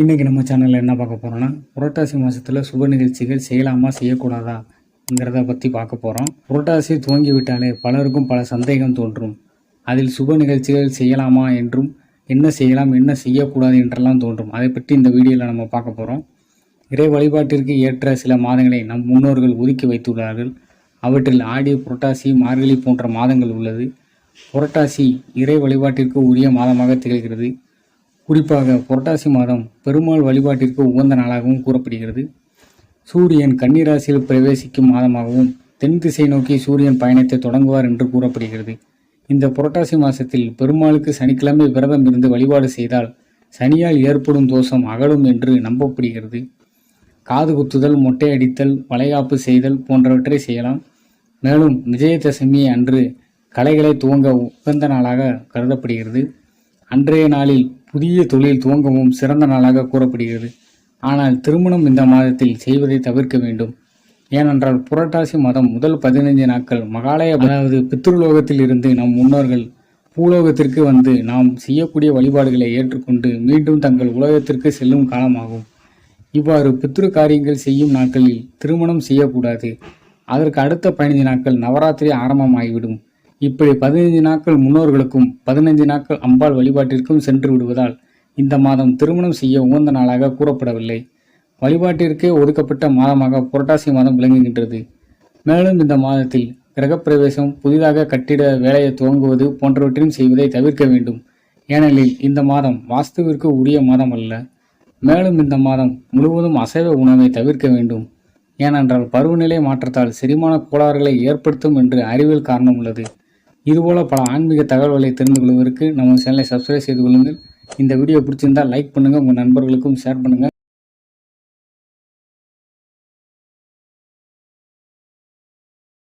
இன்றைக்கி நம்ம சேனலில் என்ன பார்க்க போகிறோன்னா புரட்டாசி மாதத்தில் சுப நிகழ்ச்சிகள் செய்யலாமா செய்யக்கூடாதாங்கிறத பற்றி பார்க்க போகிறோம் புரட்டாசி துவங்கி விட்டாலே பலருக்கும் பல சந்தேகம் தோன்றும். அதில் சுப நிகழ்ச்சிகள் செய்யலாமா என்றும் என்ன செய்யலாம் என்ன செய்யக்கூடாது என்றெல்லாம் தோன்றும். அதை பற்றி இந்த வீடியோவில் நம்ம பார்க்க போகிறோம் இறை வழிபாட்டிற்கு ஏற்ற சில மாதங்களை நம் முன்னோர்கள் ஒதுக்கி வைத்துள்ளார்கள். அவற்றில் ஆடி புரட்டாசி மார்கழி போன்ற மாதங்கள் உள்ளது. புரட்டாசி இறை வழிபாட்டிற்கு உரிய மாதமாக திகழ்கிறது. குறிப்பாக புரட்டாசி மாதம் பெருமாள் வழிபாட்டிற்கு உகந்த நாளாகவும் கூறப்படுகிறது. சூரியன் கன்னிராசியில் பிரவேசிக்கும் மாதமாகவும் தென் திசை நோக்கி சூரியன் பயணத்தை தொடங்குவார் என்று கூறப்படுகிறது. இந்த புரட்டாசி மாதத்தில் பெருமாளுக்கு சனிக்கிழமை விரதம் இருந்து வழிபாடு செய்தால் சனியால் ஏற்படும் தோஷம் அகலும் என்று நம்பப்படுகிறது. காது குத்துதல் மொட்டை அடித்தல் வளைகாப்பு செய்தல் போன்றவற்றை செய்யலாம். மேலும் விஜயதசமி அன்று கலைகளை துவங்க உகந்த நாளாக கருதப்படுகிறது. அன்றைய நாளில் புதிய தொழில் துவங்கவும் சிறந்த நாளாக கூறப்படுகிறது. ஆனால் திருமணம் இந்த மாதத்தில் செய்வதை தவிர்க்க வேண்டும். ஏனென்றால் புரட்டாசி மாதம் முதல் பதினைஞ்சு நாட்கள் மகாலய அதாவது பித்ருலோகத்தில் இருந்து நம் முன்னோர்கள் பூலோகத்திற்கு வந்து நாம் செய்யக்கூடிய வழிபாடுகளை ஏற்றுக்கொண்டு மீண்டும் தங்கள் உலகத்திற்கு செல்லும் காலமாகும். இவ்வாறு பித்ரு காரியங்கள் செய்யும் நாட்களில் திருமணம் செய்யக்கூடாது. அதற்கு அடுத்த பதினைந்து நாட்கள் நவராத்திரி ஆரம்பமாகிவிடும். இப்படி பதினைந்து நாட்கள் முன்னோர்களுக்கும் பதினைந்து நாட்கள் அம்பாள் வழிபாட்டிற்கும் சென்று விடுவதால் இந்த மாதம் திருமணம் செய்ய உகந்த நாளாக கூறப்படவில்லை. வழிபாட்டிற்கே ஒதுக்கப்பட்ட மாதமாக புரட்டாசி மாதம் விளங்குகின்றது. மேலும் இந்த மாதத்தில் கிரகப்பிரவேசம் புதிதாக கட்டிட வேலையை துவங்குவது போன்றவற்றையும் செய்வதை தவிர்க்க வேண்டும். ஏனெனில் இந்த மாதம் வாஸ்துவிற்கு உரிய மாதம் அல்ல. மேலும் இந்த மாதம் முழுவதும் அசைவ உணவை தவிர்க்க வேண்டும். ஏனென்றால் பருவநிலை மாற்றத்தால் செரிமான கோளாறுகளை ஏற்படுத்தும் என்று அறிவியல் காரணம் உள்ளது. இதுபோல் பல ஆன்மீக தகவல்களை தெரிந்து கொள்வதற்கு நம்ம சேனலை சப்ஸ்கிரைப் செய்து கொள்ளுங்கள். இந்த வீடியோ பிடிச்சிருந்தால் லைக் பண்ணுங்கள் உங்கள் நண்பர்களுக்கும் ஷேர் பண்ணுங்கள்